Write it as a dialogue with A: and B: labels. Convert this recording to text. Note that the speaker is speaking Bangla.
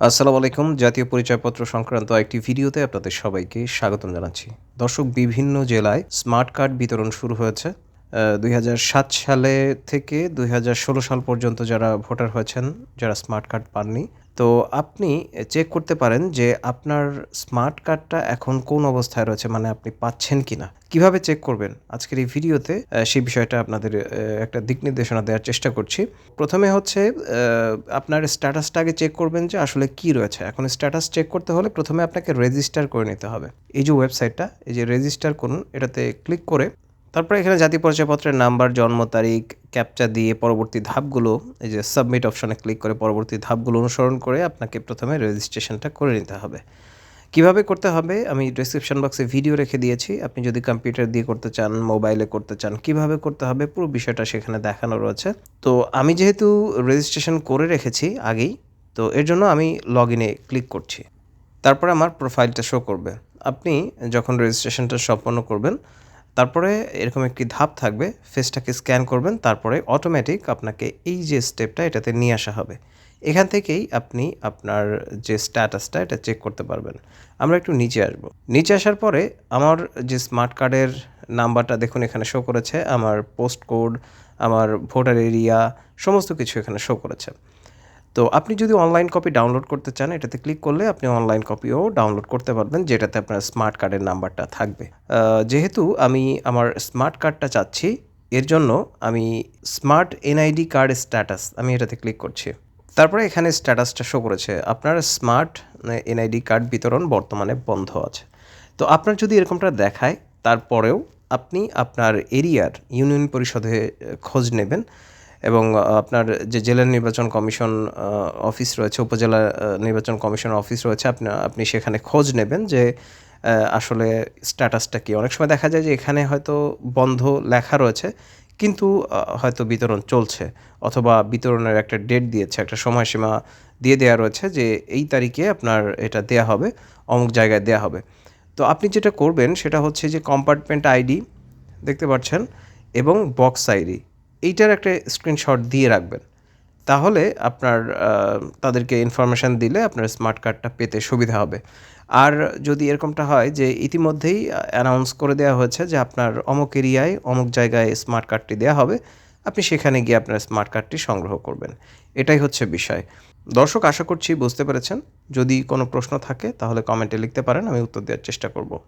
A: আসসালামু আলাইকুম। জাতীয় পরিচয়পত্র সংক্রান্ত একটি ভিডিওতে আপনাদের সবাইকে স্বাগতম জানাচ্ছি। দর্শক, বিভিন্ন জেলায় স্মার্ট কার্ড বিতরণ শুরু হয়েছে। দুই সালে থেকে দুই হাজার ষোলো সাল পর্যন্ত যারা ভোটার হয়েছেন, যারা স্মার্ট কার্ড পাননি তো আপনি চেক করতে পারেন যে আপনার স্মার্ট কার্ডটা এখন কোন অবস্থায় রয়েছে মানে আপনি পাচ্ছেন কি না কীভাবে চেক করবেন? আজকের এই ভিডিওতে সেই বিষয়টা আপনাদের একটা দিক নির্দেশনা দেওয়ার চেষ্টা করছি। প্রথমে হচ্ছে আপনার স্ট্যাটাসটা আগে চেক করবেন যে আসলে কি রয়েছে। এখন স্ট্যাটাস চেক করতে হলে প্রথমে আপনাকে রেজিস্টার করে নিতে হবে। এই যে ওয়েবসাইটটা এই যে রেজিস্টার করুন, এটাতে ক্লিক করে তারপরে এখানে জাতীয় পরিচয়পত্রের নাম্বার, জন্ম তারিখ ক্যাপচা দিয়ে পরবর্তী ধাপগুলো, এই যে সাবমিট অপশনে ক্লিক করে পরবর্তী ধাপগুলো অনুসরণ করে আপনাকে প্রথমে রেজিস্ট্রেশনটা করে নিতে হবে। কীভাবে করতে হবে? আমি ডেসক্রিপশন বক্সে ভিডিও রেখে দিয়েছি। আপনি যদি কম্পিউটার দিয়ে করতে চান মোবাইলে করতে চান, কীভাবে করতে হবে? পুরো বিষয়টা সেখানে দেখানো রয়েছে। তো আমি যেহেতু রেজিস্ট্রেশন করে রেখেছি আগেই, তো এর জন্য আমি লগ ইনে ক্লিক করছি। তারপরে আমার প্রোফাইলটা শো করবে। আপনি যখন রেজিস্ট্রেশনটা সম্পন্ন করবেন তারপরে এরকম একটি ধাপ থাকবে ফেসটাকে স্ক্যান করবেন, তারপরে অটোমেটিক আপনাকে এই যে স্টেপটা এটাতে নিয়ে আসা হবে। এখান থেকেই আপনি আপনার যে স্ট্যাটাসটা এটা চেক করতে পারবেন। আমরা একটু নিচে আসব। নিচে আসার পরে আমার যে স্মার্ট কার্ডের নাম্বারটা দেখুন এখানে শো করেছে, আমার পোস্ট কোড আমার ভোটার এরিয়া সমস্ত কিছু এখানে শো করেছে। তো আপনি যদি অনলাইন কপি ডাউনলোড করতে চান, এটাতে ক্লিক করলে আপনি অনলাইন কপিও ডাউনলোড করতে পারবেন, যেটাতে আপনার স্মার্ট কার্ডের নাম্বারটা থাকবে। যেহেতু আমি আমার স্মার্ট কার্ডটা চাচ্ছি, এর জন্য আমি স্মার্ট এনআইডি কার্ড স্ট্যাটাস আমি এটাতে ক্লিক করছি। তারপরে এখানে স্ট্যাটাসটা শো করেছে, আপনার স্মার্ট এনআইডি কার্ড বিতরণ বর্তমানে বন্ধ আছে। তো আপনার যদি এরকমটা দেখায়, তারপরেও আপনি আপনার এরিয়ার ইউনিয়ন পরিষদে খোঁজ নেবেন। এবং আপনার যে জেলা নির্বাচন কমিশন অফিস রয়েছে, উপজেলা নির্বাচন কমিশন অফিস রয়েছে, আপনি আপনি সেখানে খোঁজ নেবেন যে আসলে স্ট্যাটাসটা কি। অনেক সময় দেখা যায় যে, এখানে হয়তো বন্ধ লেখা রয়েছে, কিন্তু হয়তো বিতরণ চলছে অথবা বিতরণের একটা ডেট দিয়েছে, একটা সময়সীমা দিয়ে দেওয়া রয়েছে যে, এই তারিখে আপনার এটা দেয়া হবে, অমুক জায়গায় দেয়া হবে। তো আপনি যেটা করবেন, সেটা হচ্ছে যে কম্পার্টমেন্ট আইডি দেখতে পাচ্ছেন, এবং বক্স আইডি এইটার একটা স্ক্রিনশট দিয়ে রাখবেন। তাহলে আপনার তাদেরকে ইনফরমেশান দিলে আপনার স্মার্ট কার্ডটা পেতে সুবিধা হবে। আর যদি এরকমটা হয় যে ইতিমধ্যেই অ্যানাউন্স করে দেওয়া হয়েছে যে আপনার অমুক এরিয়ায়, অমুক জায়গায় স্মার্ট কার্ডটি দেওয়া হবে, আপনি সেখানে গিয়ে আপনার স্মার্ট কার্ডটি সংগ্রহ করবেন। এটাই হচ্ছে বিষয়। দর্শক, আশা করছি বুঝতে পেরেছেন। যদি কোনো প্রশ্ন থাকে তাহলে কমেন্টে লিখতে পারেন, আমি উত্তর দেওয়ার চেষ্টা করব।